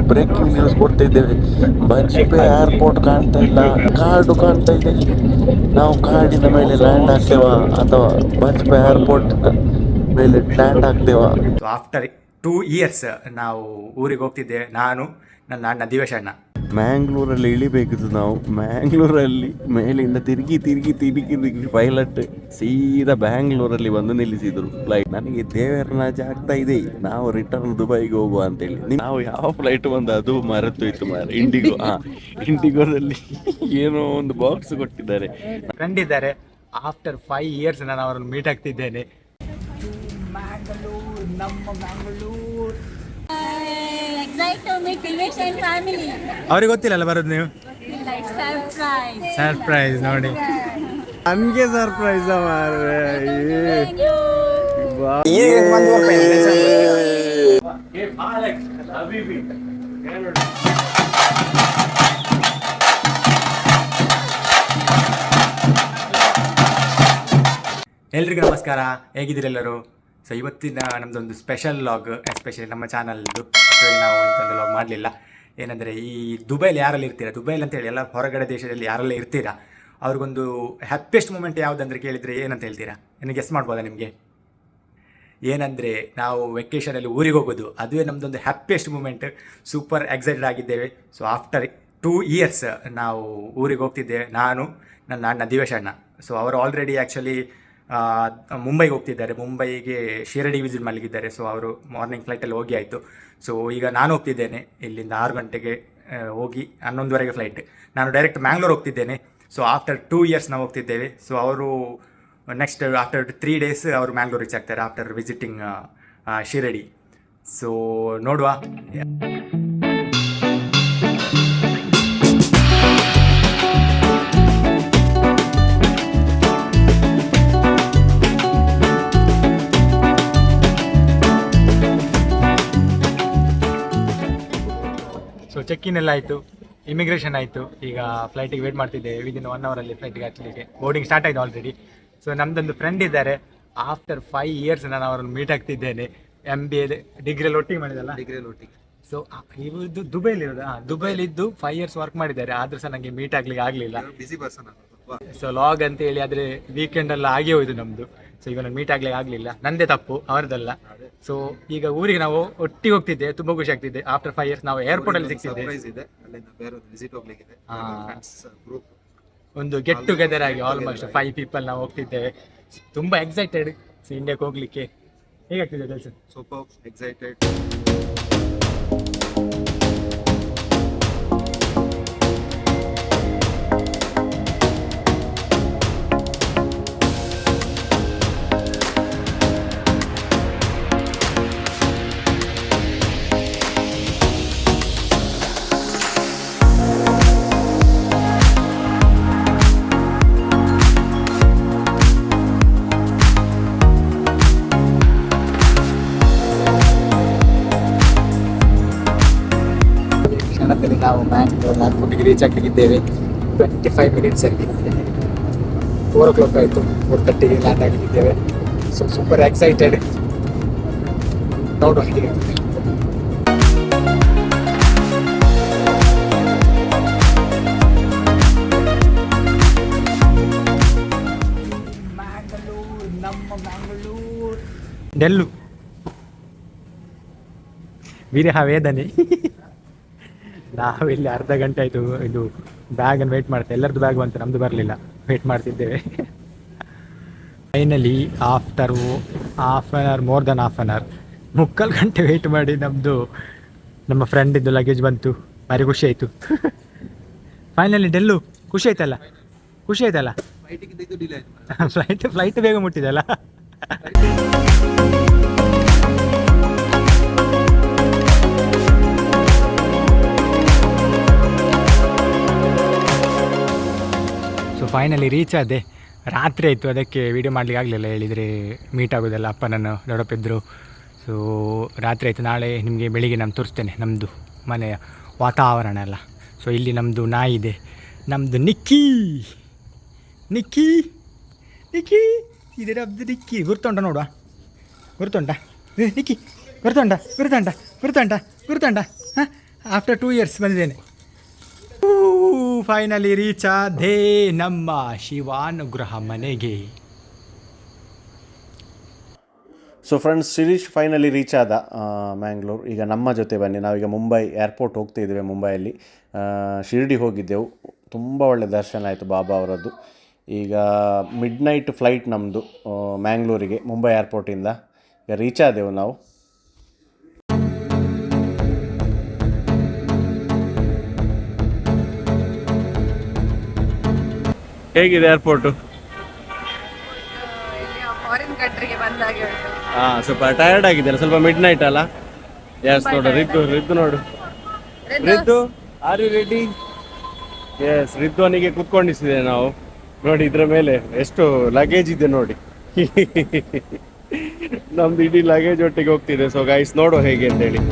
Breaking news ಕೊಡ್ತಿದ್ದೇವೆ Bajpe airport ಕಾಣ್ತಾ ಇಲ್ಲ. ಕಾಡು ಕಾಣ್ತಾ ಇದೆ. ನಾವು ಕಾಡಿನ ಮೇಲೆ ಲ್ಯಾಂಡ್ ಆಗ್ತೇವಾ ಅಥವಾ ಬಜ್ಪೆ ಏರ್ಪೋರ್ಟ್ ಮೇಲೆ ಲ್ಯಾಂಡ್ ಆಗ್ತೇವಾ ಆಫ್ಟರ್ ಟೂ ಇಯರ್ಸ್ ನಾವು ಊರಿಗೆ ಹೋಗ್ತಿದ್ದೆ. ನಾನು, ನನ್ನ ಅಣ್ಣ ದಿವೇಶ್ ಅಣ್ಣ. ಮ್ಯಾಂಗ್ಳೂರಲ್ಲಿ ಇಳಿಬೇಕಿತ್ತು ನಾವು. ಮ್ಯಾಂಗ್ಳೂರಲ್ಲಿ ಮೇಲಿಂದ ತಿರುಗಿ ತಿರುಗಿ ತಿರುಗಿ ತಿರುಗಿ ಪೈಲಟ್ ಸೀದಾ ಬ್ಯಾಂಗ್ಳೂರಲ್ಲಿ ಬಂದು ನಿಲ್ಲಿಸಿದ್ರು. ಫ್ಲೈಟ್ ನನಗೆ ದೇವರನಾಜ ಆಗ್ತಾ ಇದೆ. ನಾವು ರಿಟರ್ನ್ ದುಬೈಗೆ ಹೋಗುವ ಅಂತೇಳಿ. ಹೇಳಿ ನಾವು ಯಾವ ಫ್ಲೈಟ್ ಬಂದ ಅದು ಮರೆತು ಇತ್ತು ಮಾರ ಇಂಡಿಗೋ ಹಾ ಇಂಡಿಗೋದಲ್ಲಿ ಏನೋ ಒಂದು ಬಾಕ್ಸ್ ಕೊಟ್ಟಿದ್ದಾರೆ. ಕಂಡಿದ್ದಾರೆ. ಆಫ್ಟರ್ ಫೈವ್ ಇಯರ್ಸ್ ನಾನು ಅವರನ್ನು ಮೀಟ್ ಆಗ್ತಿದ್ದೇನೆ. Excited ಅವ್ರಿಗೆ ಗೊತ್ತಿಲ್ಲಲ್ಲ ಬರೋದು ನೀವು. ಸರ್ಪ್ರೈಸ್ ನೋಡಿ. ನಮಗೆ ಸರ್ಪ್ರೈಸ್. ಎಲ್ರಿಗೂ ನಮಸ್ಕಾರ. ಹೇಗಿದ್ದೀರಿ ಎಲ್ಲರೂ? ಸೊ ಇವತ್ತಿನ ನಮ್ಮದೊಂದು ಸ್ಪೆಷಲ್ ಲಾಗ್ ಎಸ್ಪೆಷಲಿ ನಮ್ಮ ಚಾನಲ್ದು ನಾವು ಇಂಥದ್ದು ಲಾಗ್ ಮಾಡಲಿಲ್ಲ. ಏನಂದರೆ ಈ ದುಬೈಲಿ ಯಾರಲ್ಲಿ ಇರ್ತೀರಾ? ದುಬೈಲಿ ಅಂತೇಳಿ ಎಲ್ಲ ಹೊರಗಡೆ ದೇಶದಲ್ಲಿ ಯಾರೆಲ್ಲ ಇರ್ತೀರಾ? ಅವ್ರಿಗೊಂದು ಹ್ಯಾಪಿಯೆಸ್ಟ್ ಮೂಮೆಂಟ್ ಯಾವುದಂದ್ರೆ ಕೇಳಿದರೆ ಏನಂತ ಹೇಳ್ತೀರಾ? ನನಗೆ ಗೆಸ್ ಮಾಡ್ಬೋದಾ ನಿಮಗೆ? ಏನಂದರೆ ನಾವು ವೆಕೇಷನಲ್ಲಿ ಊರಿಗೆ ಹೋಗೋದು, ಅದುವೇ ನಮ್ಮದೊಂದು ಹ್ಯಾಪಿಯೆಸ್ಟ್ ಮೂಮೆಂಟ್ ಸೂಪರ್ ಎಕ್ಸೈಟೆಡ್ ಆಗಿದ್ದೇವೆ. ಸೊ ಆಫ್ಟರ್ ಟೂ ಇಯರ್ಸ್ ನಾವು ಊರಿಗೆ ಹೋಗ್ತಿದ್ದೇವೆ ನಾನು, ನನ್ನ ಅಣ್ಣ ದಿವೇಶ್ ಅಣ್ಣ. ಸೊ ಅವರು ಆಲ್ರೆಡಿ ಆ್ಯಕ್ಚುಲಿ ಮುಂಬೈಗೆ ಹೋಗ್ತಿದ್ದಾರೆ. ಮುಂಬೈಗೆ ಶಿರಡಿ ವಿಸಿಟ್ ಮಾಡಲಿಕ್ಕಿದ್ದಾರೆ ಸೊ ಅವರು ಮಾರ್ನಿಂಗ್ ಫ್ಲೈಟಲ್ಲಿ ಹೋಗಿ ಆಯಿತು. ಸೊ ಈಗ ನಾನು ಹೋಗ್ತಿದ್ದೇನೆ. ಇಲ್ಲಿಂದ ಆರು ಗಂಟೆಗೆ ಹೋಗಿ ಹನ್ನೊಂದುವರೆಗೆ ಫ್ಲೈಟ್ ನಾನು ಡೈರೆಕ್ಟ್ ಮ್ಯಾಂಗ್ಳೂರ್ ಹೋಗ್ತಿದ್ದೇನೆ. ಸೊ ಆಫ್ಟರ್ ಟೂ ಇಯರ್ಸ್ ನಾವು ಹೋಗ್ತಿದ್ದೇವೆ. ಸೊ ಅವರು ನೆಕ್ಸ್ಟ್ ಆಫ್ಟರ್ ತ್ರೀ ಡೇಸ್ ಅವರು ಮ್ಯಾಂಗ್ಳೂರ್ ರೀಚ್ ಆಗ್ತಾರೆ ಆಫ್ಟರ್ ವಿಸಿಟಿಂಗ್ ಶಿರಡಿ. ಸೊ ನೋಡುವ. ಚೆಕ್ ಇನ್ ಎಲ್ಲ ಆಯಿತು. ಇಮಿಗ್ರೇಷನ್ ಆಯಿತು. ಈಗ ಫ್ಲೈಟಿಗೆ ವೇಟ್ ಮಾಡ್ತಿದ್ದೇವೆ ವಿದಿನ್ ಒನ್ ಅವರಲ್ಲಿ ಫ್ಲೈಟಿಗೆ ಹತ್ತಲಿಕ್ಕೆ ಬೋರ್ಡಿಂಗ್ ಸ್ಟಾರ್ಟ್ ಆಯಿತು ಆಲ್ರೆಡಿ ಸೊ ನಮ್ಮದೊಂದು ಫ್ರೆಂಡ್ ಇದ್ದಾರೆ. ಆಫ್ಟರ್ ಫೈವ್ ಇಯರ್ಸ್ ನಾನು ಅವರನ್ನು ಮೀಟ್ ಆಗ್ತಿದ್ದೇನೆ. ಎಂ ಬಿ ಎ ಡಿಗ್ರಿಯಲ್ಲಿ ಒಟ್ಟಿಗೆ ಮಾಡಿದಲ್ಲ? ಡಿಗ್ರಿಯಲ್ಲಿ ಒಟ್ಟಿಗೆ. ಸೊ ಇವ್ರದ್ದು ದುಬೈಲಿ ಇರೋದು ಹಾಂ ದುಬೈಲಿದ್ದು ಫೈವ್ ಇಯರ್ಸ್ ವರ್ಕ್ ಮಾಡಿದ್ದಾರೆ. ಆದರೂ ಸಹ ನನಗೆ ಮೀಟ್ ಆಗ್ಲಿಕ್ಕೆ ಆಗಲಿಲ್ಲ. ಬಿಸಿ ಪರ್ಸನ್ ಸೊ ಲಾಗ್ ಅಂತ ಹೇಳಿ ಆದರೆ ವೀಕೆಂಡ್ ಎಲ್ಲ ಆಗಿ ಹೋಯ್ತು ನಮ್ಮದು ಸೊ ಈಗ ನಾನು ಮೀಟ್ ಆಗ್ಲಿ ಆಗಲಿಲ್ಲ. ನಂದೇ ತಪ್ಪು ಅವರದಲ್ಲ ಸೊ ಈಗ ಊರಿಗೆ ನಾವು ಒಟ್ಟಿಗೆ ಹೋಗ್ತಿದ್ದೆ ತುಂಬಾ ಖುಷಿ ಆಗ್ತಿದ್ದೆ ಆಫ್ಟರ್ ಫೈವ್ ಇಯರ್ಸ್ ನಾವು ಏರ್ಪೋರ್ಟ್ ಅಲ್ಲಿ ಸಿಕ್ಸಿದ್ದೆ ಒಂದು ಗೆಟ್ ಟುಗೆದರ್ ಆಗಿ ಆಲ್ಮೋಸ್ಟ್ ಫೈವ್ ಪೀಪಲ್ ನಾವು ಹೋಗ್ತಿದ್ದೇವೆ ತುಂಬಾ ಎಕ್ಸೈಟೆಡ್ ಇಂಡಿಯಾಕ್ ಹೋಗ್ಲಿಕ್ಕೆ. ಹೇಗಾಗ್ತಿದೆ ಕೆಲಸ? ಸೂಪರ್ ಎಕ್ಸೈಟೆಡ್ ರೀಚ್ ಆಗಿದ್ದೇವೆ. ಟ್ವೆಂಟಿ ಫೈವ್ ಮಿನಿಟ್ಸ್ ಅಲ್ಲಿ. ಫೋರ್ ಓ ಕ್ಲಾಕ್ ಆಯಿತು ಫೋರ್ ತರ್ಟಿಗೆ ಲ್ಯಾಂಡ್ ಆಗಿದ್ದೇವೆ. ಸೊ ಸೂಪರ್ ಎಕ್ಸೈಟೆಡ್ ನೋಡುವ ಹೇಗಾಗ್ತದೆ ಡೆಲ್ಲು ವಿರಹ ವೇದನೆ. ನಾವು ಇಲ್ಲಿ ಅರ್ಧ ಗಂಟೆ ಆಯಿತು ಇದು ಬ್ಯಾಗನ್ನು ವೇಟ್ ಮಾಡ್ತೇವೆ ಎಲ್ಲರದ್ದು ಬ್ಯಾಗ್ ಬಂತು ನಮ್ಮದು ಬರಲಿಲ್ಲ. ವೇಟ್ ಮಾಡ್ತಿದ್ದೇವೆ. Finally after half an hour more than half an hour ಮುಕ್ಕಾಲು ಗಂಟೆ ವೆಯ್ಟ್ ಮಾಡಿ ನಮ್ಮದು ನಮ್ಮ ಫ್ರೆಂಡಿದ್ದು ಲಗೇಜ್ ಬಂತು. ಭಾರಿ ಖುಷಿ ಆಯಿತು. ಫೈನಲಿ ಡೆಲ್ಲು ಖುಷಿ ಆಯ್ತಲ್ಲ? ಖುಷಿ ಆಯ್ತಲ್ಲ? ಫ್ಲೈಟ್ ಫ್ಲೈಟ್ ಬೇಗ ಮುಟ್ಟಿದಲ್ಲ ಫೈನಲಿ ರೀಚ್ ಆದೆ. ರಾತ್ರಿ ಆಯಿತು ಅದಕ್ಕೆ ವೀಡಿಯೋ ಮಾಡಲಿಕ್ಕೆ ಆಗಲಿಲ್ಲ. ಹೇಳಿದರೆ ಮೀಟ್ ಆಗೋದಲ್ಲ ಅಪ್ಪ ನನ್ನ ದೊಡ್ಡಪ್ಪಿದ್ರು. ಸೊ ರಾತ್ರಿ ಆಯಿತು ನಾಳೆ ನಿಮಗೆ ಬೆಳಿಗ್ಗೆ ನಾನು ತೋರಿಸ್ತೇನೆ ನಮ್ಮದು ಮನೆಯ ವಾತಾವರಣ ಎಲ್ಲ. ಸೊ ಇಲ್ಲಿ ನಮ್ಮದು ನಾಯಿ ಇದೆ. ನಮ್ಮದು ನಿಕ್ಕಿ. ನಿಕ್ಕಿ. ನಿಕ್ಕಿ. ಇದೆ ನಿಕ್ಕಿ. ಗುರ್ತುಂಟ ನೋಡುವ. ಗುರ್ತುಂಟ. ಏ, ನಿಕ್ಕಿ. ಗುರ್ತುಂಟ ಗುರ್ತುಂಟ ಗುರ್ತುಂಟ ಗುರ್ತುಂಟ. ಹಾಂ? ಆಫ್ಟರ್ ಟೂ ಇಯರ್ಸ್ ಬಂದಿದ್ದೇನೆ. ಫೈನಲಿ ರೀಚ್ ಆದೇ ನಮ್ಮ ಶಿವಾನುಗ್ರಹ ಮನೆಗೆ. So friends Shirish finally reach ಆದ ಮ್ಯಾಂಗ್ಳೂರು ಈಗ ನಮ್ಮ ಜೊತೆ ಬನ್ನಿ. ನಾವೀಗ ಮುಂಬೈ ಏರ್ಪೋರ್ಟ್ ಹೋಗ್ತಾ ಇದ್ದೇವೆ ಮುಂಬೈಯಲ್ಲಿ. ಶಿರ್ಡಿ ಹೋಗಿದ್ದೆವು. ತುಂಬ ಒಳ್ಳೆ ದರ್ಶನ ಆಯಿತು ಬಾಬಾ ಅವರದ್ದು. ಈಗ ಮಿಡ್ ನೈಟ್ ಫ್ಲೈಟ್ ನಮ್ಮದು ಮ್ಯಾಂಗ್ಳೂರಿಗೆ ಮುಂಬೈ ಏರ್ಪೋರ್ಟಿಂದ ಈಗ ರೀಚ್ ಆದೆವು ನಾವು. ಹೇಗಿದೆ ಏರ್ಪೋರ್ಟ್ ಫಾರಿನ್ ಕಂಟ್ರಿಗೆ ಬಂದಾಗೆ ಉಂಟು ಹಾ ಸ್ವಲ್ಪ ಟಯರ್ಡ್ ಆಗಿದ್ದಾರೆ? ಸ್ವಲ್ಪ ಮಿಡ್ ನೈಟ್ ಅಲ್ಲ ಎಸ್ ನೋಡು ರಿದ್ದು ರಿದ್ದು ನೋಡು. Riddhu? Are you ready yes ರಿದ್ವನಿಗೆ ಕುತ್ಕೊಂಡಿಸಿದೆ ನಾವು. ನೋಡಿ ಇದ್ರ ಮೇಲೆ ಎಷ್ಟು ಲಗೇಜ್ ಇದೆ ನೋಡಿ. ನಮ್ದು ಇಡೀ ಲಗೇಜ್ ಒಟ್ಟಿಗೆ ಹೋಗ್ತಿದೆ. ಸೊ ಗೈಸ್ ನೋಡು ಹೇಗೆ ಅಂತ ಹೇಳಿ.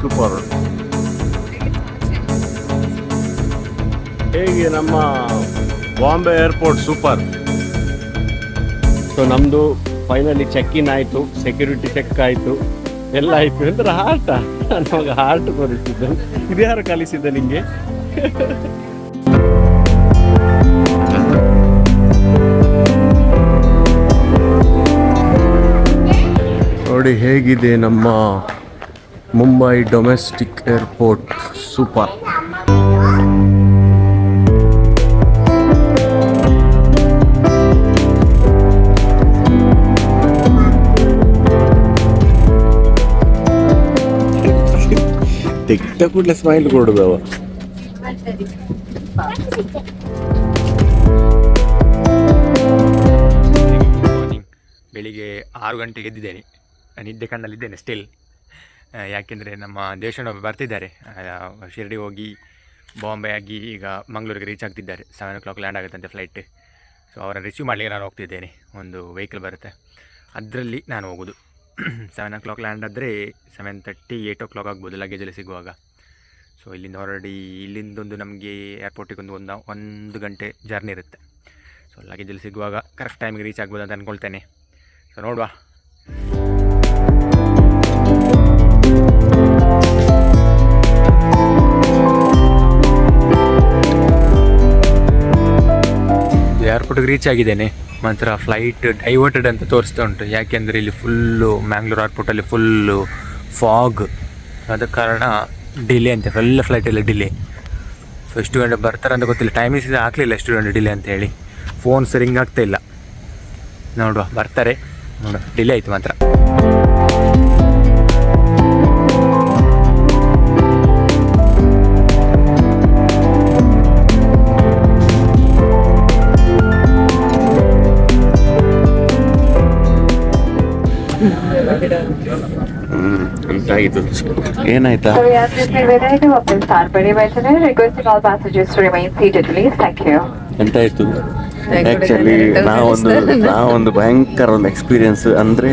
ಸೂಪರ್ ಹೇಗೆ ನಮ್ಮ ಬಾಂಬೆ ಏರ್ಪೋರ್ಟ್ ಸೂಪರ್? ಸೊ ನಮ್ಮದು ಫೈನಲಿ ಚೆಕ್ ಇನ್ ಆಯಿತು ಸೆಕ್ಯೂರಿಟಿ ಚೆಕ್ ಆಯಿತು, ಎಲ್ಲ ಆಯಿತು. ಅಂದ್ರೆ ಹಾರ್ಟ ನಮಗೆ ಹಾರ್ಟ್ ತೋರಿಸಿದ್ದು ಇದು ಯಾರು ಕಲಿಸಿದ್ದ ನಿಮಗೆ ನೋಡಿ, ಹೇಗಿದೆ ನಮ್ಮ ಮುಂಬೈ ಡೊಮೆಸ್ಟಿಕ್ ಏರ್ಪೋರ್ಟ್ ಸೂಪರ್. ತೆಗ್ದ ಕೂಡಲೇ ಸ್ಮೈಲ್ ಕೊಡುದವ. ಬೆಳಿಗ್ಗೆ ಆರು ಗಂಟೆಗೆ ಎದ್ದಿದ್ದೇನೆ. ನಿದ್ದೆ ಕಣ್ಣಲ್ಲಿದ್ದೇನೆ ಸ್ಟಿಲ್ ಯಾಕೆಂದರೆ ನಮ್ಮ ದೇಶನೊಬ್ಬ ಬರ್ತಿದ್ದಾರೆ. ಶಿರ್ಡಿ ಹೋಗಿ ಬಾಂಬೆ ಆಗಿ ಈಗ ಮಂಗಳೂರಿಗೆ ರೀಚ್ ಆಗ್ತಿದ್ದಾರೆ. ಸೆವೆನ್ ಓ ಕ್ಲಾಕ್ ಲ್ಯಾಂಡ್ ಆಗುತ್ತಂತೆ ಫ್ಲೈಟ್ ಸೊ ಅವರನ್ನು ರಿಸೀವ್ ಮಾಡಲಿಕ್ಕೆ ನಾನು ಹೋಗ್ತಿದ್ದೇನೆ. ಒಂದು ವೆಹಿಕಲ್ ಬರುತ್ತೆ. ಅದರಲ್ಲಿ ನಾನು ಹೋಗೋದು. ಸೆವೆನ್ ಓ ಕ್ಲಾಕ್ ಲ್ಯಾಂಡ್ ಆದರೆ seven thirty eight o'clock ಆಗ್ಬೋದು ಲಗೇಜಲ್ಲಿ ಸಿಗುವಾಗ. ಸೊ ಇಲ್ಲಿಂದ ಹೊರಡಿ, ಇಲ್ಲಿಂದೊಂದು ನಮಗೆ ಏರ್ಪೋರ್ಟಿಗೆ ಒಂದು ಒಂದು ಒಂದು ಗಂಟೆ ಜರ್ನಿ ಇರುತ್ತೆ. ಸೊ ಲಗೇಜಲ್ಲಿ ಸಿಗುವಾಗ ಕರೆಕ್ಟ್ ಟೈಮಿಗೆ ರೀಚ್ ಆಗ್ಬೋದು ಅಂತ ಅಂದ್ಕೊಳ್ತೇನೆ ಸೊ ನೋಡುವ. ಏರ್ಪೋರ್ಟಿಗೆ ರೀಚ್ ಆಗಿದ್ದೇನೆ. ಮಾತ್ರ ಫ್ಲೈಟ್ ಡೈವರ್ಟೆಡ್ ಅಂತ ತೋರಿಸ್ತಾ ಉಂಟು. ಯಾಕೆಂದರೆ ಇಲ್ಲಿ ಫುಲ್ಲು ಮ್ಯಾಂಗ್ಳೂರ್ ಏರ್ಪೋರ್ಟಲ್ಲಿ ಫುಲ್ಲು ಫಾಗ್ ಆದ ಕಾರಣ ಡಿಲೇ ಅಂತ ಎಲ್ಲ ಫ್ಲೈಟಲ್ಲಿ ಡಿಲೇ ಸೊ ಎಷ್ಟು ಗಂಟೆ ಬರ್ತಾರೆ ಅಂತ ಗೊತ್ತಿಲ್ಲ. ಟೈಮಿಂಗ್ಸ್ ಆಗಲಿಲ್ಲ ಎಷ್ಟು ಗಂಟೆ ಡಿಲೇ ಅಂತ ಹೇಳಿ. ಫೋನ್ಸ್ ರಿಂಗ್ ಆಗ್ತಾ ಇಲ್ಲ. ನೋಡುವ, ಬರ್ತಾರೆ. ನೋಡುವ. ಡಿಲೇ ಆಯಿತು ಮಾತ್ರ. ಎಂತಾಗಿತ್ತು ಏನಾಯ್ತಾ? So start. Requesting all passengers to remain seated, please. Thank you. ಎಂತಾಯ್ತು? ಆ್ಯಕ್ಚುಲಿ ನಾವೊಂದು ನಾವೊಂದು ಭಯಂಕರ ಒಂದು ಎಕ್ಸ್ಪೀರಿಯನ್ಸ್ ಅಂದರೆ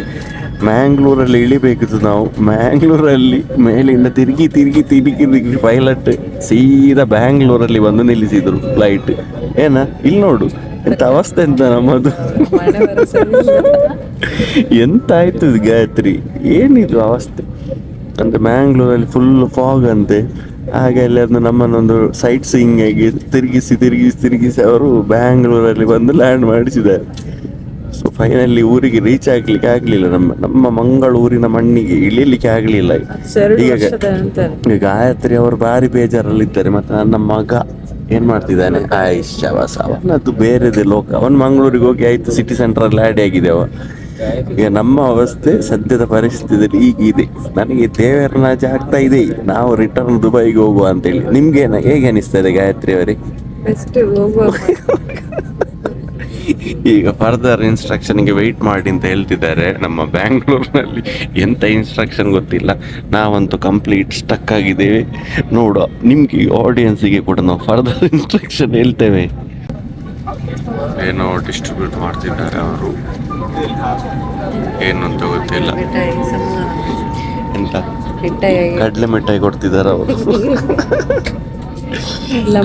ಮ್ಯಾಂಗ್ಳೂರಲ್ಲಿ ಇಳಿಬೇಕಿತ್ತು ನಾವು. ಮ್ಯಾಂಗ್ಳೂರಲ್ಲಿ ಮೇಲಿಂದ ತಿರುಗಿ ತಿರುಗಿ ತಿರುಗಿ ತಿರುಗಿ ಪೈಲಟ್ ಸೀದಾ ಬ್ಯಾಂಗ್ಳೂರಲ್ಲಿ ಬಂದು ನಿಲ್ಲಿಸಿದ್ರು ಫ್ಲೈಟ್ ಏನ? ಇಲ್ಲಿ ನೋಡು. ಎಂತ ಅವಸ್ಥೆ ಎಂತ ನಮ್ಮದು. ಎಂತ ಆಯ್ತು ಇದು ಗಾಯತ್ರಿ? ಏನಿದು ಅವಸ್ಥೆ? ಅಂದ್ರೆ ಮ್ಯಾಂಗ್ಳೂರಲ್ಲಿ ಫುಲ್ ಫಾಗ್ ಅಂತೆ. ಹಾಗೆ ಅಲ್ಲಿ ಅದನ್ನು ನಮ್ಮನ್ನೊಂದು ಸೈಟ್ ಸೀಯಿಂಗ್ ಆಗಿ ತಿರುಗಿಸಿ ತಿರುಗಿಸಿ ತಿರುಗಿಸಿ ಅವರು ಬ್ಯಾಂಗ್ಳೂರಲ್ಲಿ ಬಂದು ಲ್ಯಾಂಡ್ ಮಾಡಿಸಿದ್ದಾರೆ. ಸೊ ಫೈನಲಿ ಊರಿಗೆ ರೀಚ್ ಆಗ್ಲಿಕ್ಕೆ ಆಗ್ಲಿಲ್ಲ ನಮ್ಮ ನಮ್ಮ ಮಂಗಳೂರಿನ ಮಣ್ಣಿಗೆ ಇಳಿಲಿಕ್ಕೆ ಆಗ್ಲಿಲ್ಲ. ಈಗ ಗಾಯತ್ರಿ ಅವರು ಭಾರಿ ಬೇಜಾರಲ್ಲಿದ್ದಾರೆ ಮತ್ತೆ ನನ್ನ ಮಗ ಏನ್ ಮಾಡ್ತಿದ್ದಾನೆ? ಆಯ್ಷ್ ಅವನದ್ದು ಬೇರೆದೇ ಲೋಕ. ಅವನ್ ಮಂಗಳೂರಿಗೆ ಹೋಗಿ ಆಯ್ತು ಸಿಟಿ ಸೆಂಟರ್ ಆಡಿ ಆಗಿದೆ ಅವ ಈಗ ನಮ್ಮ ಅವಸ್ಥೆ ಸದ್ಯದ ಪರಿಸ್ಥಿತಿಯಲ್ಲಿ ಈಗಿದೆ ನನಗೆ ದೇವರನಾಜೆ ಆಗ್ತಾ ಇದೆ. ನಾವು ರಿಟರ್ನ್ ದುಬೈಗೆ ಹೋಗುವ ಅಂತೇಳಿ. ನಿಮ್ಗೆ ಹೇಗೆ ಅನಿಸ್ತದೆ ಗಾಯತ್ರಿ ಹೋಗುವ ಈಗ ಫರ್ದರ್ ಇನ್ಸ್ಟ್ರಕ್ಷನ್ಗೆ ವೆಯ್ಟ್ ಮಾಡಿ ಅಂತ ಹೇಳ್ತಿದ್ದಾರೆ. ನಮ್ಮ ಬ್ಯಾಂಗ್ಳೂರ್ನಲ್ಲಿ ಎಂತ ಇನ್ಸ್ಟ್ರಕ್ಷನ್ ಗೊತ್ತಿಲ್ಲ. ನಾವಂತೂ ಕಂಪ್ಲೀಟ್ ಸ್ಟಕ್ ಆಗಿದ್ದೇವೆ. ನೋಡುವ. ನಿಮ್ಗೆ ಆಡಿಯನ್ಸಿಗೆ ಕೂಡ ನಾವು ಫರ್ದರ್ ಇನ್ಸ್ಟ್ರಕ್ಷನ್ ಹೇಳ್ತೇವೆ. ಏನೋ ಡಿಸ್ಟ್ರಿಬ್ಯೂಟ್ ಮಾಡ್ತಿದ್ದಾರೆ ಅವರು. ಏನು ಅಂತ ಗೊತ್ತಿಲ್ಲ. ಎಂತ? ಕಡಲೆ ಮಿಠಾಯಿ ಕೊಡ್ತಿದ್ದಾರೆ ಅವರು.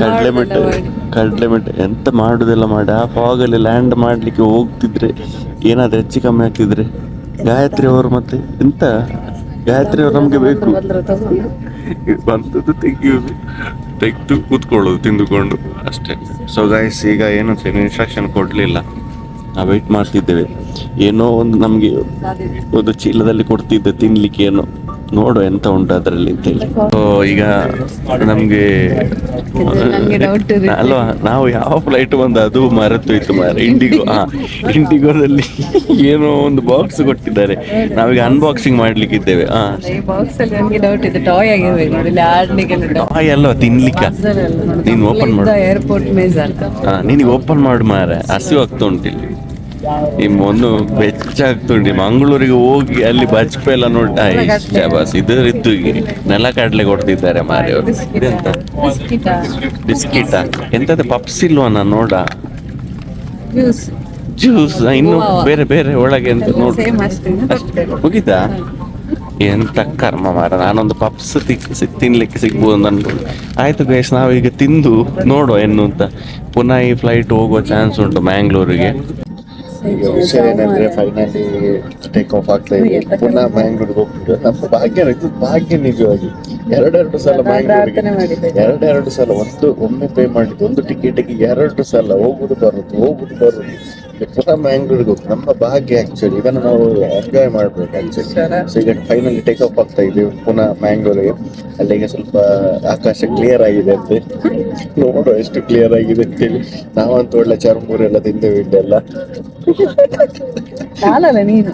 ಕಡಲೆ ಮಿಠಾಯಿ ಕಡಲೆ ಮಿಠಾಯಿ. ಎಂತ ಮಾಡುದೆಲ್ಲ ಮಾಡಿ. ಆ ಫಾಗಲ್ಲಿ ಲ್ಯಾಂಡ್ ಮಾಡ್ಲಿಕ್ಕೆ ಹೋಗ್ತಿದ್ರೆ ಏನಾದ್ರು ಹೆಚ್ಚು ಕಮ್ಮಿ ಆಗ್ತಿದ್ರೆ ಗಾಯತ್ರಿ ಅವರು ಮತ್ತೆ ಎಂತ? ಗಾಯತ್ರಿ ಅವರು ನಮಗೆ ಬೇಕು. ಬಂದದ್ದು ತೆಗಿಯೋದು ತೆಗೆದು ಕೂತ್ಕೊಳ್ಳೋದು ತಿಂದುಕೊಂಡು. ಅಷ್ಟೇ. ಸೊ ಗಾಯ್ಸ್ ಈಗ ಏನು ಇನ್ಸ್ಟ್ರಕ್ಷನ್ ಕೊಡಲಿಲ್ಲ. ನಾವು ವೆಯ್ಟ್ ಮಾಡ್ತಿದ್ದೇವೆ. ಏನೋ ಒಂದು ನಮಗೆ ಒಂದು ಚೀಲದಲ್ಲಿ ಕೊಡ್ತಿದ್ದೆ ತಿನ್ಲಿಕ್ಕೆ ಏನೋ. ನೋಡು ಎಂತ ಉಂಟು ಅದರಲ್ಲಿ ಅಂತೇಳಿ ಸೊ ಈಗ ನಮಗೆ. ಅಲ್ವಾ? ನಾವು ಯಾವ ಫ್ಲೈಟ್ ಬಂದ ಅದು ಮರೆತು ಇತ್ತು ಮಾರ. ಇಂಡಿಗೋ ಹಾ ಇಂಡಿಗೋದಲ್ಲಿ ಏನೋ ಒಂದು ಬಾಕ್ಸ್ ಕೊಟ್ಟಿದ್ದಾರೆ. ನಾವೀಗ ಅನ್ಬಾಕ್ಸಿಂಗ್ ಮಾಡ್ಲಿಕ್ಕಿದ್ದೇವೆ. ಹಾ ಈ ಬಾಕ್ಸ್ ಅಲ್ಲಿ ನನಗೆ ಡೌಟ್ ಇದೆ. ಟಾಯ್ ಅಲ್ವಾ? ತಿನ್ಲಿಕ್ಕ? ನೀನು ಓಪನ್ ಮಾಡು. ಏರ್ಪೋರ್ಟ್ ಅಂತ. ಹಾ ನಿನಗೆ ಓಪನ್ ಮಾಡು ಮಾರ. ಹಸಿವು ಆಗ್ತಾ ಉಂಟು ಇಲ್ಲಿ. ಈ ಮೊನ್ನು ಬೆಚ್ಚಾಗ್ತುಂಡಿ ಮಂಗಳೂರಿಗೆ ಹೋಗಿ ಅಲ್ಲಿ ಬಜ್ಪೆ ಎಲ್ಲ ನೋಡ್ತಾ ಇಷ್ಟ ಬಸ್ ಇದು ಇತ್ತು ನೆಲ ಕಡಲೆ ಕೊಡ್ತಿದ್ದಾರೆ ಮಾರಿ ಅವರು. ಇದೆಂತ? ಬಿಸ್ಕಿಟ? ಎಂತದ? ಪಪ್ಸ್ ಇಲ್ವಾ ನಾನು ನೋಡ? ಜ್ಯೂಸ್. ಇನ್ನು ಬೇರೆ ಬೇರೆ ಒಳಗೆ ಎಂತ ನೋಡು. ಮುಗಿತಾ? ಎಂತ ಕರ್ಮ ಮಾರ. ನಾನೊಂದು ಪಪ್ಸ್ ತಿನ್ಲಿಕ್ಕೆ ಸಿಗ್ಬೋದು ಅಂತ ಅನ್ಕೊಂಡು. ಆಯ್ತು ಗೈಸ್ ನಾವೀಗ ತಿಂದು ನೋಡುವ ಏನು ಅಂತ. ಪುನಃ ಈ ಫ್ಲೈಟ್ ಹೋಗುವ ಚಾನ್ಸ್ ಉಂಟು ಮ್ಯಾಂಗ್ಳೂರಿಗೆ ಈಗ ವಿಷಯ ಏನಂದ್ರೆ ಫೈನಲಿ ಟೇಕ್ ಆಫ್ ಆಗ್ತಾ ಇದೆ. ಪುನಃ ಮ್ಯಾಂಗ್ಳೂರ್ಗೆ ಹೋಗ್ಬಿಟ್ಟು ನಮ್ಮ ಭಾಗ್ಯ ಇದು ಭಾಗ್ಯ ನಿಜವಾಗಿ. ಎರಡೆರಡು ಸಲ ಮ್ಯಾಂಗ್ಳೂರಿಗೆ ಎರಡೆರಡು ಸಲ ಒಂದು ಒಮ್ಮೆ ಪೇ ಮಾಡಿದ್ದು ಒಂದು ಟಿಕೆಟ್ಗೆ ಎರಡು ಸಲ ಹೋಗುದು ಬರುದು ಹೋಗುದು ಬರುದು. ಪುನಃ ಮ್ಯಾಂಗ್ಳೂರಿಗೆ ನಮ್ಮ ಭಾಗ್ಯ ಆಕ್ಚುಲಿ ಇದನ್ನು ನಾವು ಎಂಜಾಯ್ ಮಾಡ್ಬೇಕು ಆಕ್ಚುಲಿ ಸೊ ಈಗ ಫೈನಲಿ ಟೇಕ್ ಆಫ್ ಆಗ್ತಾ ಇದ್ದೀವಿ ಪುನಃ ಮ್ಯಾಂಗ್ಳೂರಿಗೆ ಅಲ್ಲಿಗೆ ಸ್ವಲ್ಪ ಆಕಾಶ ಕ್ಲಿಯರ್ ಆಗಿದೆ ಅಂತೆ ನೋಡುವ ಎಷ್ಟು ಕ್ಲಿಯರ್ ಆಗಿದೆ ಅಂತೇಳಿ ನಾವಂತೂ ಒಳ್ಳೆ ಚರ್ಮೂರೆಲ್ಲ ತಿಂದೇವಿ ಇಲ್ಲೆಲ್ಲ. ನಾನಲ್ಲ ನೀನು.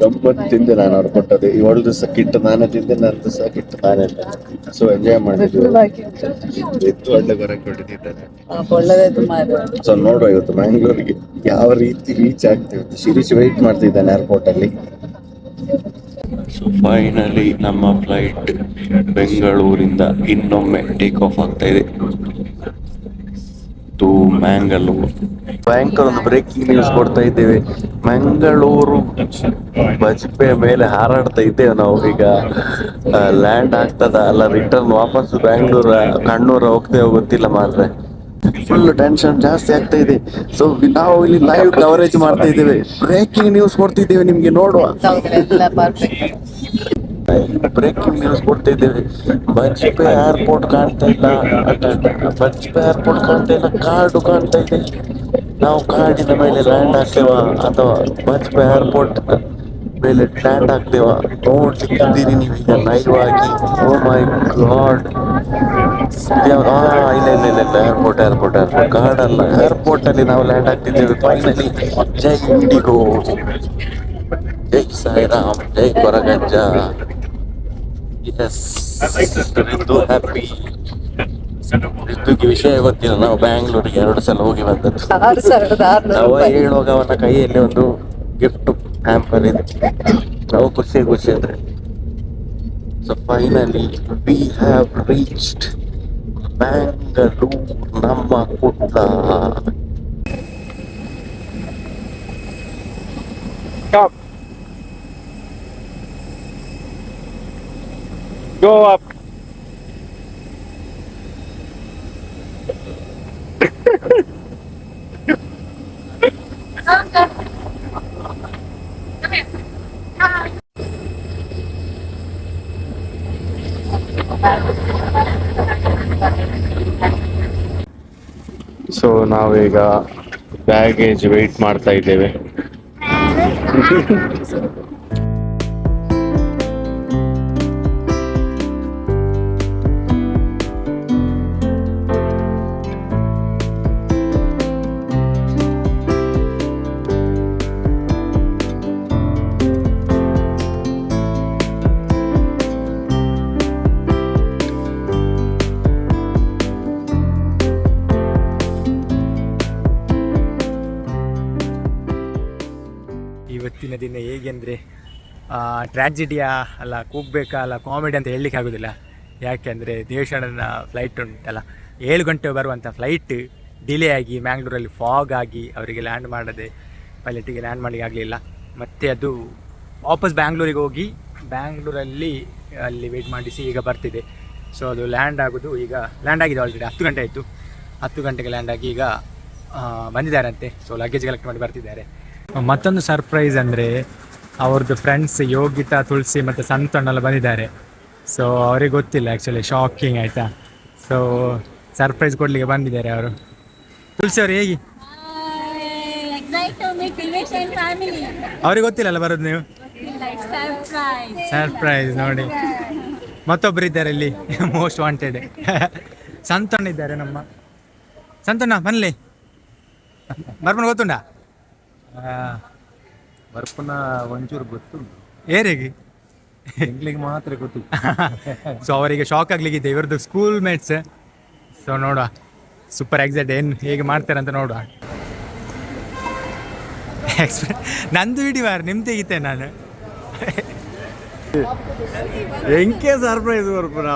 ಗಮ್ಮತ್ ತಿಂದೆ ನಾನು ಅವ್ರು ಕೊಟ್ಟದ್ದು. ಏಳು ಸಹ ಕಿಟ್ಟು ನಾನೇ ತಿಂದೆ ನಂದು ಸಹ ಕಿಟ್ಟು ನಾನೇ ಸೊ ಎಂಜಾಯ್ ಮಾಡಿದ್ವಿ ಎತ್ತು ಒಳ್ಳೆ ಬರಕ್ ಕೊಟ್ಟಿದ್ದಾರೆ ಒಳ್ಳೆದಾಯ್ತು ಮಾರು ಸೊ ನೋಡುವ ಇವತ್ತು ಮ್ಯಾಂಗ್ಳೂರಿಗೆ ಯಾವ ರೀತಿ ರೀಚ್ ಆಗ್ತೀವಿ ಅಂತ. ಶಿರೀಶ್ ವೆಯ್ಟ್ ಮಾಡ್ತಿದ್ದಾನೆ ಏರ್ಪೋರ್ಟ್ ಅಲ್ಲಿ. ಸೊ ಫೈನಲಿ ನಮ್ಮ ಫ್ಲೈಟ್ ಬೆಂಗಳೂರಿಂದ ಇನ್ನೊಮ್ಮೆ ಟೇಕ್ ಆಫ್ ಆಗ್ತಾ ಇದೆ. ಟು ಮ್ಯಾಂಗಳೂರು ಭಯಂಕರ ಒಂದು ಬ್ರೇಕಿಂಗ್ ನ್ಯೂಸ್ ಕೊಡ್ತಾ ಇದ್ದೇವೆ. ಮಂಗಳೂರು ಬಜಪೆ ಮೇಲೆ ಹಾರಾಡ್ತಾ ಇದ್ದೇವೆ ನಾವು. ಈಗ ಲ್ಯಾಂಡ್ ಆಗ್ತದ? ಅಲ್ಲ ರಿಟರ್ನ್ ವಾಪಸ್ ಬ್ಯಾಂಗ್ಳೂರ ಕಣ್ಣೂರ ಹೋಗ್ತೇವೆ ಗೊತ್ತಿಲ್ಲ ಮಾತ್ರ ಫುಲ್ ಟೆನ್ಷನ್ ಜಾಸ್ತಿ ಆಗ್ತಾ ಇದೆ. ಸೊ ನಾವು ಇಲ್ಲಿ ಲೈವ್ ಕವರೇಜ್ ಮಾಡ್ತಾ ಇದ್ದೇವೆ. ಬ್ರೇಕಿಂಗ್ ನ್ಯೂಸ್ ಕೊಡ್ತಿದ್ದೇವೆ ನಿಮ್ಗೆ ನೋಡುವ. ಎಲ್ಲ ಪರ್ಫೆಕ್ಟ್ ಬ್ರೇಕಿಂಗ್ ನ್ಯೂಸ್ ಕೊಟ್ಟಿದ್ದೇವೆ ಬಜ್ಪೆ ಏರ್ಪೋರ್ಟ್ ಕಾಣ್ತಾ ಇಲ್ಲ. ಬಜ್ಪೆ ಏರ್ಪೋರ್ಟ್ ಕಾಣ್ತಾ ಇಲ್ಲ. ಕಾಡು ಕಾಣ್ತಾ ಇದೆ. ನಾವು ಕಾಡಿನ ಮೇಲೆ ಲ್ಯಾಂಡ್ ಹಾಕ್ತೇವ ಅಥವಾ ಬಜ್ಪೆ ಏರ್ಪೋರ್ಟ್ ಮೇಲೆ ಲ್ಯಾಂಡ್ ಆಗ್ತೇವಾ ನೋಡ್ತಿದ್ದೀರಿ ನೀವೀಗ ಲೈವ್ ಆಗಿ Oh ಓ ಮೈ ಗಾಡ್ ಇಲ್ಲ ಇಲ್ಲ ಇಲ್ಲ ಇಲ್ಲ. ಏರ್ಪೋರ್ಟ್ ಏರ್ಪೋರ್ಟ್ ಏರ್ಪೋರ್ಟ್ ಗಾರ್ಡ್ ಅಲ್ಲ ಏರ್ಪೋರ್ಟ್ ಅಲ್ಲಿ ನಾವು ಲ್ಯಾಂಡ್ ಆಗ್ತಿದ್ದೇವೆ ಫೈನಲಿ ಜೈ ಇಂಡಿಗೋ. ಜೈ ಸಾಯಿರಾಮ್. ಜೈ ಕೊರಗಜ್ಜ. ರಿದ್ದುಗೆ ವಿಷಯ ಗೊತ್ತಿಲ್ಲ ನಾವು ಬ್ಯಾಂಗ್ಳೂರಿಗೆ ಎರಡು ಸಲ ಹೋಗಿ ಬಂದದ್ದು. ಆರು ಸಾವಿರದ ಆರ್ನೂರು ನಾವು ರೂಪಾಯಿ. ಹೇಳುವಾಗ ಅವನ ಕೈಯಲ್ಲಿ ಒಂದು ಗಿಫ್ಟ್ ಹ್ಯಾಂಪರ್ ಇದೆ. ನಾವು ಖುಷಿ ಖುಷಿ ಅಂದ್ರೆ so finally we have reached Bangalore ನಮ್ಮ ಕುಟ್ಟ. ಸೊ ನಾವೀಗ ಬ್ಯಾಗೇಜ್ ವೆಯ್ಟ್ ಮಾಡ್ತಾ ಇದ್ದೇವೆ. ಟ್ರ್ಯಾಜಿಡಿಯಾ ಅಲ್ಲ, ಕೂಗ್ಬೇಕಾ, ಅಲ್ಲ ಕಾಮಿಡಿ ಅಂತ ಹೇಳಲಿಕ್ಕೆ ಆಗೋದಿಲ್ಲ. ಯಾಕೆಂದರೆ ದೇವಶಾಣನ ಫ್ಲೈಟ್ ಉಂಟಲ್ಲ, ಏಳು ಗಂಟೆ ಬರುವಂಥ ಫ್ಲೈಟ್ ಡಿಲೇ ಆಗಿ ಮ್ಯಾಂಗ್ಳೂರಲ್ಲಿ ಫಾಗ್ ಆಗಿ ಅವರಿಗೆ ಲ್ಯಾಂಡ್ ಮಾಡದೆ, ಪೈಲಟಿಗೆ ಲ್ಯಾಂಡ್ ಮಾಡಲಿಕ್ಕೆ ಆಗಲಿಲ್ಲ. ಮತ್ತು ಅದು ವಾಪಸ್ ಬ್ಯಾಂಗ್ಳೂರಿಗೆ ಹೋಗಿ ಬ್ಯಾಂಗ್ಳೂರಲ್ಲಿ ಅಲ್ಲಿ ವೆಯ್ಟ್ ಮಾಡಿಸಿ ಈಗ ಬರ್ತಿದೆ. ಸೊ ಅದು ಲ್ಯಾಂಡ್ ಆಗೋದು ಈಗ ಲ್ಯಾಂಡ್ ಆಗಿದೆ ಆಲ್ರೆಡಿ ಹತ್ತು ಗಂಟೆ ಆಯಿತು. ಹತ್ತು ಗಂಟೆಗೆ ಲ್ಯಾಂಡ್ ಆಗಿ ಈಗ ಬಂದಿದ್ದಾರೆ ಬಂದಿದ್ದಾರಂತೆ. ಸೊ ಲಗೇಜ್ ಕಲೆಕ್ಟ್ ಮಾಡಿ ಬರ್ತಿದ್ದಾರೆ. ಮತ್ತೊಂದು ಸರ್ಪ್ರೈಸ್ ಅಂದರೆ ಅವ್ರದ್ದು ಫ್ರೆಂಡ್ಸ್ ಯೋಗಿತಾ, ತುಳಸಿ ಮತ್ತು ಸಂತಣ್ಣೆಲ್ಲ ಬಂದಿದ್ದಾರೆ. ಸೊ ಅವ್ರಿಗೆ ಗೊತ್ತಿಲ್ಲ ಆ್ಯಕ್ಚುಲಿ ಶಾಕಿಂಗ್ ಆಯಿತಾ? ಸೊ ಸರ್ಪ್ರೈಸ್ ಕೊಡಲಿಕ್ಕೆ ಬಂದಿದ್ದಾರೆ ಅವರು. ತುಳಸಿ ಅವರು, ಹೇಗೆ? ಅವ್ರಿಗೆ ಗೊತ್ತಿಲ್ಲಲ್ಲ ಬರೋದು ನೀವು. ಸರ್ಪ್ರೈಸ್ ನೋಡಿ. ಮತ್ತೊಬ್ಬರು ಇದ್ದಾರೆ ಇಲ್ಲಿ ಮೋಸ್ಟ್ ವಾಂಟೆಡ್ ಸಂತಣ್ಣ ಇದ್ದಾರೆ ನಮ್ಮ. ಸಂತಣ್ಣ, ಬನ್ನಿ. ಬರ್ಬನ್ ಗೊತ್ತುಂಡ ಬರ್ಪನ ಒಂಚೂರು ಗೊತ್ತು ಏರಿಗೆ ಇಂಗ್ಲಿಗೆ ಮಾತ್ರ ಗೊತ್ತು. ಸೊ ಅವರಿಗೆ ಶಾಕ್ ಆಗ್ಲಿಕ್ಕಿದೆ. ಇವ್ರದ್ದು ಸ್ಕೂಲ್ ಮೇಟ್ಸ್ ಸೊ ನೋಡುವ. ಸೂಪರ್ ಎಕ್ಸೈಟ್ ಏನು ಹೇಗೆ ಮಾಡ್ತಾರೆ ಅಂತ ನೋಡುವ. ನಂದು ಹಿಡಿವಾರ ನಿಮ್ ತೆಗಿತೆ ನಾನು. ಎಂಕೆ ಸರ್ಪ್ರೈಸ್ ಬರ್ಪನ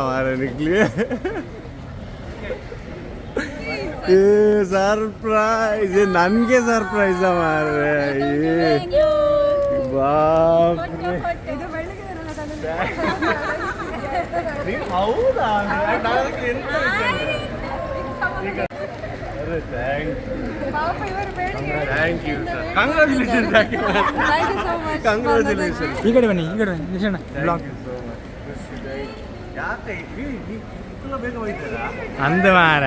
ಏ ಸರ್ಪ್ರೈಸ್ ನನ್ಗೆ ಸರ್ಪ್ರೈಸ್ ಮಾರೆ Thank you. ಬಾಪ್ ಕೊಟ್ಟು, ಕೊಟ್ಟು. ಹೌದಾ thank you sir congratulation congratulation ಈ ಕಡೆ ಬನ್ನಿ ಈ ಕಡೆ ಬನ್ನಿ. ನಿಶಾಣ ಬ್ಲಾಗ್ ಯಾಕೆ? ಬೇಗ ಹೋಯ್ತಾರಾ ಅಂದ ಮಾರ.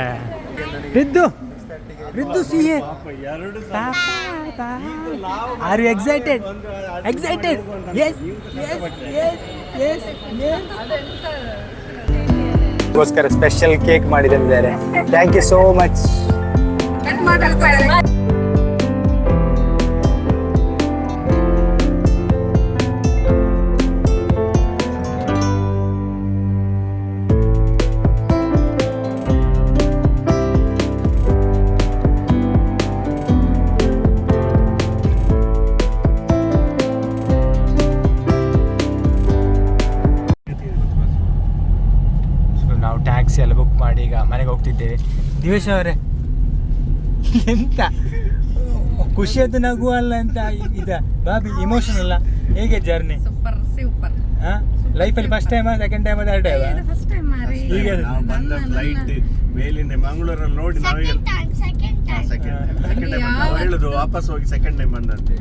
ರಿದ್ದು ರಿದ್ದು ಸಿ ಎ ಎರಡು are you excited excited yes yes ಗೋಸ್ಕರ ಸ್ಪೆಷಲ್ ಕೇಕ್ ಮಾಡಿದ್ದಾರೆ ಥ್ಯಾಂಕ್ ಯು ಸೋ ಮಚ್ ನಾವು ಟ್ಯಾಕ್ಸಿ ಎಲ್ಲ ಬುಕ್ ಮಾಡಿ ಈಗ ಮನೆಗೆ ಹೋಗ್ತಿದ್ದೇವೆ. ದಿವೇಶ್ ಅವರೇ ಎಂತ? ಖುಷಿ ಅದು ನಗು ಅಲ್ಲ ಅಂತ ಇದ ಬಾಬಿ ಇಮೋಷನ್ ಅಲ್ಲ? ಹೇಗೆ ಜರ್ನಿ ಸೂಪರ್ ಸೂಪರ್ ಹಾ ಲೈಫಲ್ಲಿ first time second time third time first time ಮಾರಿ ಈಗ ನಾವು ಬಂದ ಫ್ಲೈಟ್ ಮೇಲಿಂದ ಮಂಗಳೂರಲ್ಲಿ ನೋಡಿ ನಾವು ಸೆಕೆಂಡ್. ಸೆಕೆಂಡ್ ಸೆಕೆಂಡ್ ಟೈಮ್ ನಾವು ಹೇಳುದು ವಾಪಸ್ ಹೋಗಿ ಸೆಕೆಂಡ್ ಟೈಮ್ ಬಂದಂತೆ.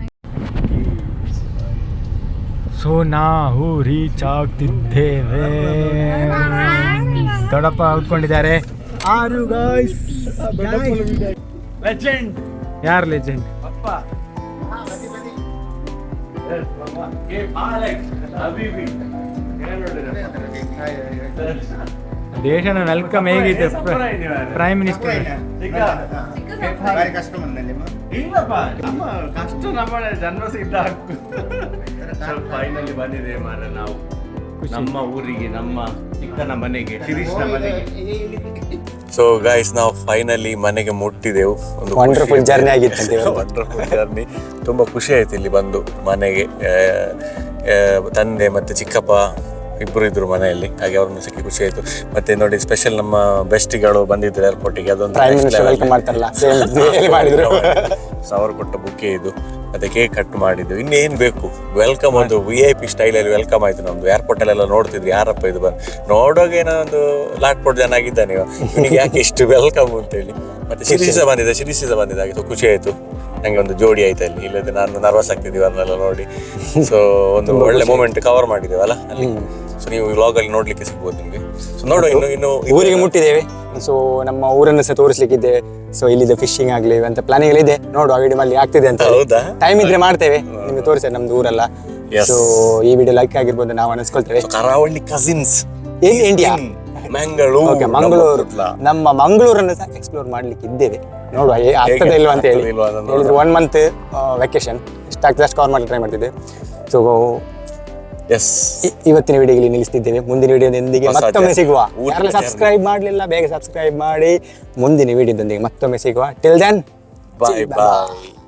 ಸೊ ನಾವು ರೀಚ್ ಆಗ್ತಿದ್ದೇವೆ. ದೊಡ್ಡಪ್ಪ ಉಟ್ಕೊಂಡಿದ್ದಾರೆ ಆರು ಗಾಯ್ಸ್ ಲೆಜೆಂಡ್ ಯಾರು ಲೆಜೆಂಡ್ ದೇಶನ ವೆಲ್ಕಮ್ ಹೇಗಿದೆ. ಪ್ರೈಮ್ ಮಿನಿಸ್ಟರ್ ಕಷ್ಟ ನಮ್ಮ? ಜನ್ಮ ಸಿದ್ಧ ಫೈನಲಿ ಬಂದಿದೆ ಮಾರ ನಾವು. ನಮ್ಮ ಊರಿಗೆ ನಮ್ಮ ಚಿಕ್ಕನ ಮನೆಗೆ ಶಿರೀಶ್ನ ಮನೆಗೆ ಸೊ ಗೈಸ್ ನಾವು ಫೈನಲಿ ಮನೆಗೆ ಮುಟ್ಟಿದೆವು ಒಂದು ವಂಡರ್ಫುಲ್ ಜರ್ನಿ ಆಗಿತ್ತು ವಂಡರ್ಫುಲ್ ಜರ್ನಿ ತುಂಬಾ ಖುಷಿ ಆಯ್ತು ಇಲ್ಲಿ ಬಂದು ಮನೆಗೆ ತಂದೆ ಮತ್ತೆ ಚಿಕ್ಕಪ್ಪ ಇಬ್ಬರು ಇದ್ರು ಮನೆಯಲ್ಲಿ ಹಾಗೆ ಅವ್ರನ್ನ ಸಿಕ್ಕಿ ಖುಷಿ ಆಯ್ತು ಮತ್ತೆ ನೋಡಿ ಸ್ಪೆಷಲ್ ನಮ್ಮ ಬೆಸ್ಟಿಗಳು ಬಂದಿದ್ರು ಏರ್ಪೋರ್ಟಿಗೆ ಅದೊಂದು. ಮಾಡ್ತಾರಲ್ಲ ಮಾಡಿದ್ರು ಸೊ ಅವ್ರು ಕೊಟ್ಟ ಬುಕ್ಕೆ ಇದು ಮತ್ತೆ ಕೇಕ್ ಕಟ್ ಮಾಡಿದ್ದು. ಇನ್ನೇನು ಬೇಕು? ವೆಲ್ಕಮ್ ಒಂದು ವಿ ಐ ಪಿ ಸ್ಟೈಲ್ ಅಲ್ಲಿ ವೆಲ್ಕಮ್ ಆಯ್ತು ನಮ್ದು. ಏರ್ಪೋರ್ಟ್ ಅಲ್ಲೆಲ್ಲ ನೋಡ್ತಿದ್ವಿ ಯಾರಪ್ಪ ಇದು ಬಂದು. ನೋಡೋಕೆ ಏನೋ ಒಂದು ಲಾಟ್ಪೋಟ್ ಜನ ಆಗಿದ್ದಾನೆ ನೀವು ಇವನಿಗೆ ಯಾಕೆ ಇಷ್ಟು ವೆಲ್ಕಮ್ ಅಂತೇಳಿ. ಮತ್ತೆ ಶಿರಿಸ ಬಂದಿದೆ ಶಿರೀಷ ಬಂದಿದೆ ಆಗಿತ್ತು ಖುಷಿ ಆಯಿತು. ನಂಗೆ ಒಂದು ಜೋಡಿ ಆಯ್ತು ಅಲ್ಲಿ. ಇಲ್ಲದೆ ನಾನು ನರ್ವಸ್ ಆಗ್ತಿದ್ದೀವಿ ಅದನ್ನೆಲ್ಲ ನೋಡಿ. ಸೊ ಒಂದು ಒಳ್ಳೆ ಮೂಮೆಂಟ್ ಕವರ್ ಮಾಡಿದ್ದೇವಲ್ಲ ಅಲ್ಲಿ. ಸೊ ನೀವು ವ್ಲಾಗ್ ಅಲ್ಲಿ ನೋಡ್ಲಿಕ್ಕೆ ಸಿಗ್ಬೋದು ನಿಮಗೆ. ಸೊ ನೋಡುವ ಇನ್ನು ಇನ್ನು ಊರಿಗೆ ಮುಟ್ಟಿದ್ದೇವೆ. ಸೊ ನಮ್ಮ ಊರನ್ನು ಸಹ ತೋರಿಸ್ಲಿಕ್ಕಿದೆ. ಸೊ ಇಲ್ಲಿದೆ ಫಿಶಿಂಗ್ ಆಗಲಿ ಅಂತ ಪ್ಲಾನಿಂಗ್ ಇದೆ ನೋಡುವ ವಿಡಿಯೋ ಅಲ್ಲಿ ಆಗ್ತಿದೆ ಅಂತ. ಹೌದಾ? ಟೈಮ್ ಇದ್ರೆ ಮಾಡ್ತೇವೆ. ನಿಮ್ಗೆ ತೋರಿಸ ನಮ್ದು ಊರೆಲ್ಲ. ಸೊ ಈ ವಿಡಿಯೋ ಲೈಕ್ ಆಗಿರ್ಬೋದು ನಾವು ಅನಿಸ್ಕೊಳ್ತೇವೆ. ಕರಾವಳಿ cousins in India Mangaluru Mangaluru ನಮ್ಮ ಮಂಗಳೂರನ್ನು ಸಹ ಎಕ್ಸ್ಪ್ಲೋರ್ ಮಾಡ್ಲಿಕ್ಕೆ ಇದ್ದೇವೆ ನೋಡುವ ಆಗ್ತದೆ ಇಲ್ವಾ ಅಂತ ಹೇಳಿ. ಒನ್ ಮಂತ್ ವೆಕೇಶನ್ ಎಷ್ಟಾಗ್ತದೆ ಅಷ್ಟು ಕವರ್ ಮಾಡಿ ಟ್ರೈ ಮಾಡ್ತಿದ್ದೆ. ಸೊ ಎಸ್ ಇವತ್ತಿನ ವಿಡಿಯೋಗೆ ನಿಲ್ಲಿಸ್ತಿದ್ದೇವೆ. ಮುಂದಿನ ವಿಡಿಯೋದೊಂದಿಗೆ ಮತ್ತೊಮ್ಮೆ. ಸಿಗುವ. ಯಾರೆಲ್ಲ ಸಬ್ಸ್ಕ್ರೈಬ್ ಮಾಡಲಿಲ್ಲ ಬೇಗ ಸಬ್ಸ್ಕ್ರೈಬ್ ಮಾಡಿ. ಮುಂದಿನ ವಿಡಿಯೋದೊಂದಿಗೆ ಮತ್ತೊಮ್ಮೆ ಸಿಗುವ. ಟಿಲ್ ದೆನ್ ಬಾಯ್ ಬಾಯ್